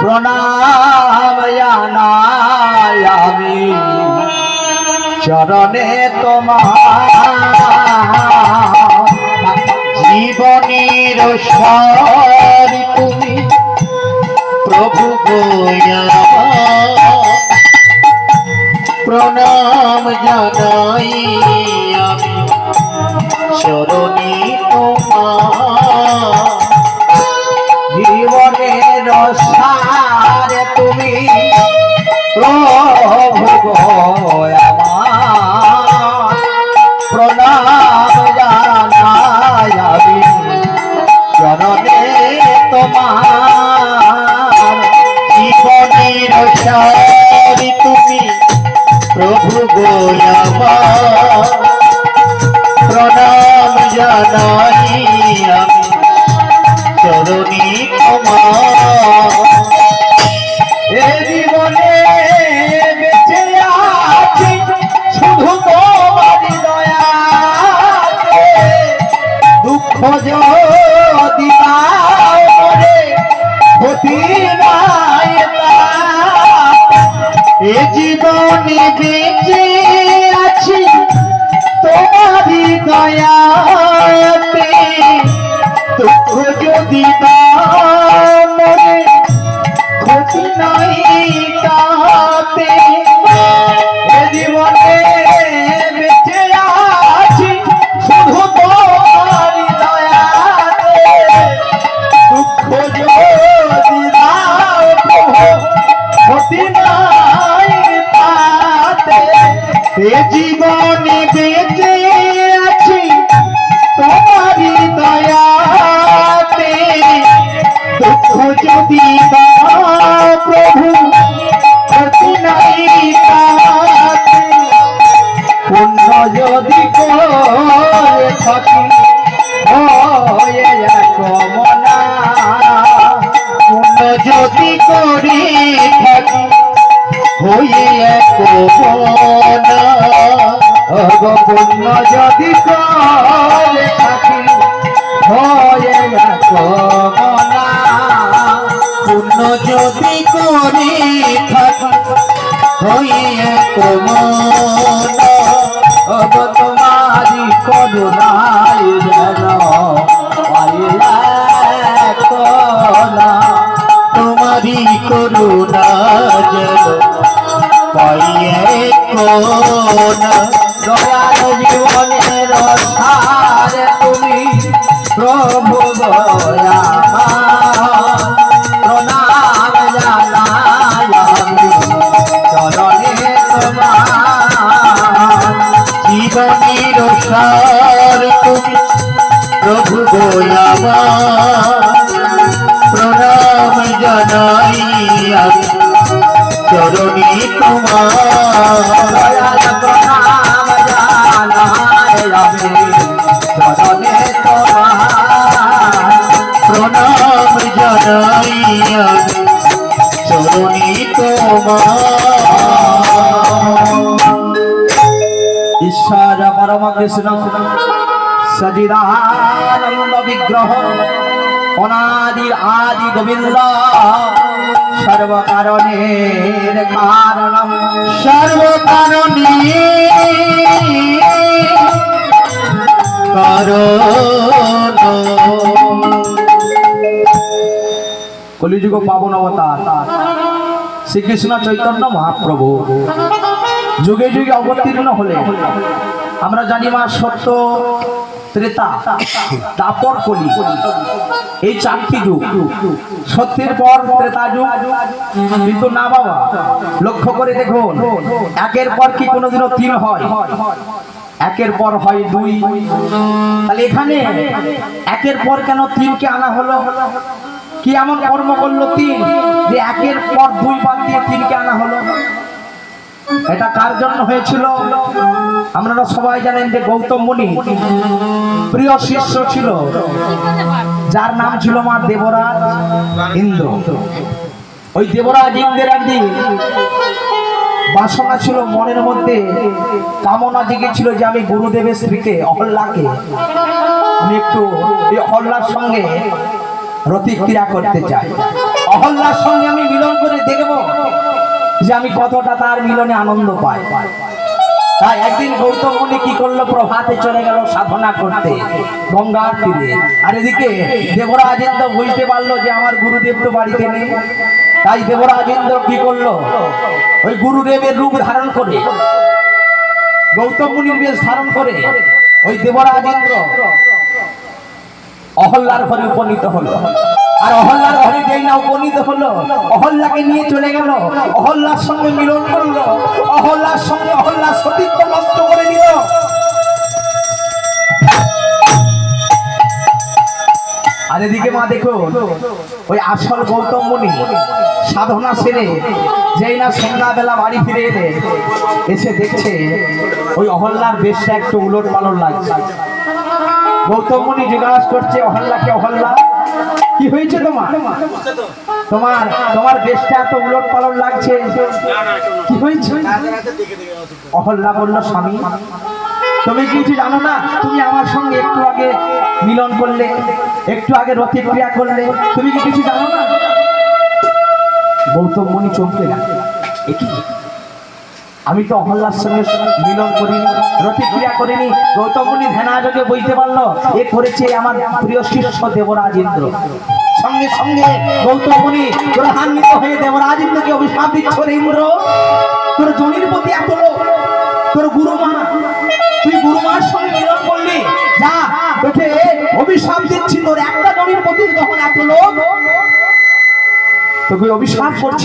প্রণাম আমি। চরণে তোমার জীবনের তুমি প্রভু গোয়া জানাই আমি চরণী তোমার জীবনের সার তুমি প্রভু এ জীবনে বেঁচে আছি তোমারই দয়াতে জীবনে বেঁচে আছি। তোমারই দয়াতে। দুঃখ যদি প্রভু পুণ্য যদি করে থাকি কমনা পুণ্য যদি করে থাকি হয়ে কমনা পুণ্য যদি করে থাকি হয়ে কমনা পুণ্য যদি করে থাকি হইয়ে কমনা অব তোমারি করুণাই যেন তোমারি করুণা পাইয়ে কোনা জীবনের সার তুমি প্রভু গোয়ামা প্রণাম জানাই আমি চরণে তোমার প্রণাম জানাই আমি চরণে প্রণাম জানাই আমি চরণী ঈশ্বর পরম কৃষ্ণ সজিদানন্দ বিগ্রহ অনাদি আদি গোবিন্দ সর্বকারণের কারণম সর্বকারণে কারণ। কলিযুগ পাবন অবতার। শ্রীকৃষ্ণ চৈতন্য মহাপ্রভু। যুগে যুগে অবতীর্ণ হলে, আমরা জানি মা সত্য ত্রেতা তাপর কলি। এই চারটি যুগ, সত্যের পর ত্রেতা যুগ, কিন্তু না বাবা, লক্ষ্য করে দেখুন, একের পর কি কোনোদিনও তিন হয়? একের পর হয় দুই। তাহলে এখানে একের পর কেন তিনকে আনা হলো? কি এমন কর্ম করল তিন? যে একের পর দুই বাদ দিয়ে তিনকে আনা হলো। এটা কার জন্য হয়েছিল? আপনারা সবাই জানেন যে গৌতম মুনি প্রিয় শিষ্য ছিল। যার নাম ছিল মা দেবরাজ ইন্দ্র। ওই দেবরাজ ইন্দ্রের একদিন বাসনা ছিল, মনের মধ্যে কামনা জেগেছিল যে আমি গুরুদেবের স্ত্রীকে অহল্লাকে, আমি একটু এই অহল্লার সঙ্গে প্রতিক্রিয়া করতে চাই। অহল্লার সঙ্গে আমি মিলন করে দেখব যে আমি কতটা তার মিলনে আনন্দ পাই। তাই একদিন গৌতম মুনি কি করল? প্রভাতে চলে গেল সাধনা করতে, গঙ্গার তীরে। আর এদিকে দেবরাজেন্দ্র বুঝতে পারল যে আমার গুরুদেব তো বাড়িতে নেই। তাই দেবরাজেন্দ্র কি করল? ওই গুরুদেবের রূপ ধারণ করে, গৌতম মুনির বেশ ধারণ করে, ওই দেবরাজেন্দ্র অহল্লার ঘরে উপনীত হলো। আর অহল্লার ঘরে যেই না উপনীত হলো, অহল্লাকে নিয়ে চলে গেল, অহল্লার সঙ্গে মিলন করল, অহল্লার সঙ্গে অহল্লার সতীত্ব নষ্ট করে দিল। আর এদিকে মা দেখো ওই আসল গৌতম মুনি, সাধনা সেরে যেই না সন্ধ্যাবেলা বাড়ি ফিরে এলে, এসে দেখছে ওই অহল্লার বেশটা একটু উলট পালট লাগছে। গৌতম মুনি জিজ্ঞাসা করছে, অহল্লাকে অহল্লা। কি হয়েছে তোমার? তোমার তোমার বেশটা এত উলট পালট লাগছে। কি হয়েছে? অহল্লা বলল, স্বামী, তুমি কিছু জানো না? তুমি আমার সঙ্গে একটু আগে মিলন করলে, একটু আগে রতিক্রিয়া করলে। তুমি কি কিছু জানো না? গৌতম মুনি চমকে গেল। এ কি? আমি তো অহল্লার সঙ্গে মিলন করিনি প্রতিক্রিয়া করিনি। গৌতম মুনি ধ্যানাযোগে বুঝতে পারল, এ করেছে আমার প্রিয় শিষ্য দেবরাজ ইন্দ্র। সঙ্গে সঙ্গে গৌতম মুনি প্রধান্বিত হয়ে দেবরাজ ইন্দ্রকে অভিশাপ দিচ্ছ রে ইন্দ্র। তোর জনির প্রতি এত তোর গুরুমা, তুই গুরুমার সঙ্গে মিলন করলি। যা তোকে অভিশাপ দিচ্ছি তোর একটা জনির প্রতি যখন এত লোক তোকে অভিশাপ করছে।